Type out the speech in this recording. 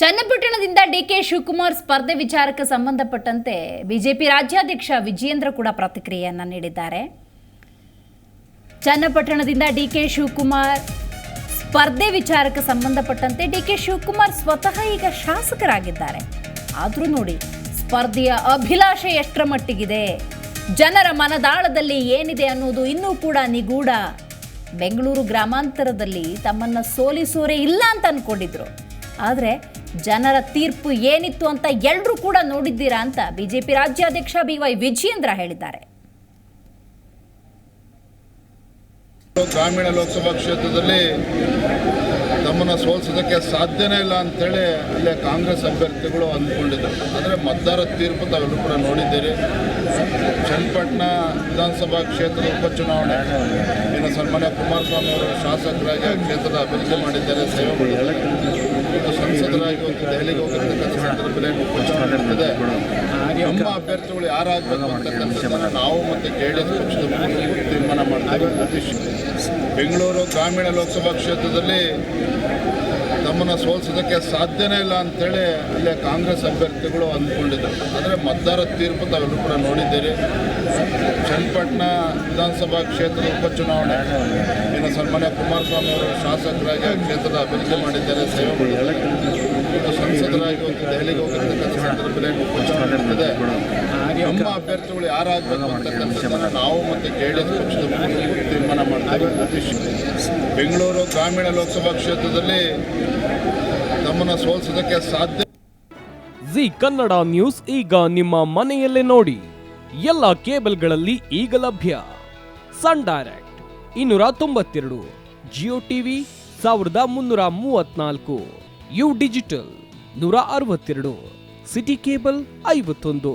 ಚನ್ನಪಟ್ಟಣದಿಂದ DK Shivakumar ಸ್ಪರ್ಧೆ ವಿಚಾರಕ್ಕೆ ಸಂಬಂಧಪಟ್ಟಂತೆ ಬಿಜೆಪಿ ರಾಜ್ಯಾಧ್ಯಕ್ಷ ವಿಜಯೇಂದ್ರ ಕೂಡ ಪ್ರತಿಕ್ರಿಯೆಯನ್ನ ನೀಡಿದ್ದಾರೆ. ಚನ್ನಪಟ್ಟಣದಿಂದ ಡಿಕೆ ಶಿವಕುಮಾರ್ ಸ್ಪರ್ಧೆ ವಿಚಾರಕ್ಕೆ ಸಂಬಂಧಪಟ್ಟಂತೆ ಡಿಕೆ ಶಿವಕುಮಾರ್ ಸ್ವತಃ ಈಗ ಶಾಸಕರಾಗಿದ್ದಾರೆ. ಆದರೂ ನೋಡಿ, ಸ್ಪರ್ಧೆಯ ಅಭಿಲಾಷೆ ಎಷ್ಟರ ಮಟ್ಟಿಗಿದೆ, ಜನರ ಮನದಾಳದಲ್ಲಿ ಏನಿದೆ ಅನ್ನೋದು ಇನ್ನೂ ಕೂಡ ನಿಗೂಢ. ಬೆಂಗಳೂರು ಗ್ರಾಮಾಂತರದಲ್ಲಿ ತಮ್ಮನ್ನ ಸೋಲಿಸೋರೇ ಇಲ್ಲ ಅಂತ ಅನ್ಕೊಂಡಿದ್ರು. ಆದರೆ ಜನರ ತೀರ್ಪು ಏನಿತ್ತು ಅಂತ ಎಲ್ಲರೂ ಕೂಡ ನೋಡಿದ್ದೀರಾ ಅಂತ ಬಿಜೆಪಿ ರಾಜ್ಯಾಧ್ಯಕ್ಷ ಬಿ ವೈ ವಿಜಯೇಂದ್ರ ಹೇಳಿದ್ದಾರೆ. ಗ್ರಾಮೀಣ ಲೋಕಸಭಾ ಕ್ಷೇತ್ರದಲ್ಲಿ ತಮ್ಮನ್ನು ಸೋಲಿಸೋದಕ್ಕೆ ಸಾಧ್ಯನೇ ಇಲ್ಲ ಅಂಥೇಳಿ ಅಲ್ಲೇ ಕಾಂಗ್ರೆಸ್ ಅಭ್ಯರ್ಥಿಗಳು ಅಂದ್ಕೊಂಡಿದ್ದಾರೆ. ಆದರೆ ಮತದಾರ ತೀರ್ಪು ತಾವೆಲ್ಲರೂ ಕೂಡ ನೋಡಿದ್ದೀರಿ. ಚನ್ನಪಟ್ಟಣ ವಿಧಾನಸಭಾ ಕ್ಷೇತ್ರದ ಉಪಚುನಾವಣೆ. ಇನ್ನು ಸನ್ಮಾನ್ಯ ಕುಮಾರಸ್ವಾಮಿ ಅವರು ಶಾಸಕರಾಗಿ ಕ್ಷೇತ್ರದ ಅಭಿವೃದ್ಧಿ ಮಾಡಿದ್ದಾರೆ, ಸೇವೆ ಮಾಡಿದ್ದಾರೆ. ಮತ್ತು ಸಂಸದರಾಗಿ ಒಂದು ದೆಹಲಿಗೆ ಹೋಗಿರ್ತಕ್ಕಂಥ ಸಂದರ್ಭದಲ್ಲಿ ಉಪಚುನಾವಣೆ ನಡೆದಿದೆ. ನಮ್ಮ ಅಭ್ಯರ್ಥಿಗಳು ಯಾರಾಗಬೇಕು ಅಂತಕ್ಕಂಥದ್ದನ್ನು ನಾವು ಮತ್ತು ಜೆ ಡಿ ಎಸ್ ಪಕ್ಷದ ಮೂಲಕ ತೀರ್ಮಾನ ಮಾಡ್ತೇವೆ ಬೆಂಗಳೂರು ಗ್ರಾಮೀಣ ಲೋಕಸಭಾ ಕ್ಷೇತ್ರದಲ್ಲಿ ತಮ್ಮನ್ನು ಸೋಲಿಸೋದಕ್ಕೆ ಸಾಧ್ಯನೇ ಇಲ್ಲ ಅಂಥೇಳಿ ಅಲ್ಲೇ ಕಾಂಗ್ರೆಸ್ ಅಭ್ಯರ್ಥಿಗಳು ಅಂದ್ಕೊಂಡಿದ್ದಾರೆ. ಆದರೆ ಮತದಾರ ತೀರ್ಪು ತಾವೆಲ್ಲರೂ ಕೂಡ ನೋಡಿದ್ದೀರಿ. ಚನ್ನಪಟ್ಟಣ ವಿಧಾನಸಭಾ ಕ್ಷೇತ್ರದ ಉಪಚುನಾವಣೆ. ಇನ್ನು ಸನ್ಮಾನ್ಯ ಕುಮಾರಸ್ವಾಮಿ ಅವರು ಶಾಸಕರಾಗಿ ಕ್ಷೇತ್ರದ ಅಭಿವೃದ್ಧಿ ಮಾಡಿದ್ದಾರೆ. ಸೇವೆ ಮಾಡಿದ್ದಾರೆ. ಸಂಸದರಾಗಿ ಒಂದು ದೆಹಲಿಗೆ ಹೋಗಿರ್ತಕ್ಕಂಥ ಸಂದರ್ಭದಲ್ಲಿ ಉಪಚುನಾವಣೆ ನಡೆದಿದೆ. ನಮ್ಮ ಅಭ್ಯರ್ಥಿಗಳು ಯಾರಾಗಬೇಕು ಅಂತಕ್ಕಂಥದ್ದನ್ನು ನಾವು ಮತ್ತೆ ಜೆ ಡಿ ಎಸ್ ಪಕ್ಷದ ಮುಖಂಡರು ತೀರ್ಮಾನ ಮಾಡ್ತೇವೆ ಬೆಂಗಳೂರು ಗ್ರಾಮೀಣ ಲೋಕಸಭಾ ಕ್ಷೇತ್ರದಲ್ಲಿ ತಮ್ಮನ್ನು ಸೋಲಿಸೋದಕ್ಕೆ ಸಾಧ್ಯ ಜಿ ಕನ್ನಡ ನ್ಯೂಸ್ ಈಗ ನಿಮ್ಮ ಮನೆಯಲ್ಲೇ ನೋಡಿ. ಎಲ್ಲ ಕೇಬಲ್ಗಳಲ್ಲಿ ಈಗ ಲಭ್ಯ. ಸನ್ ಡೈರೆಕ್ಟ್ ಇನ್ನೂರ ತೊಂಬತ್ತೆರಡು ಜಿಯೋ ಟಿವಿ ಸಾವಿರದ ಮುನ್ನೂರ ಮೂವತ್ನಾಲ್ಕು ಯು ಡಿಜಿಟಲ್ ನೂರ ಅರವತ್ತೆರಡು ಸಿಟಿ ಕೇಬಲ್ ಐವತ್ತೊಂದು.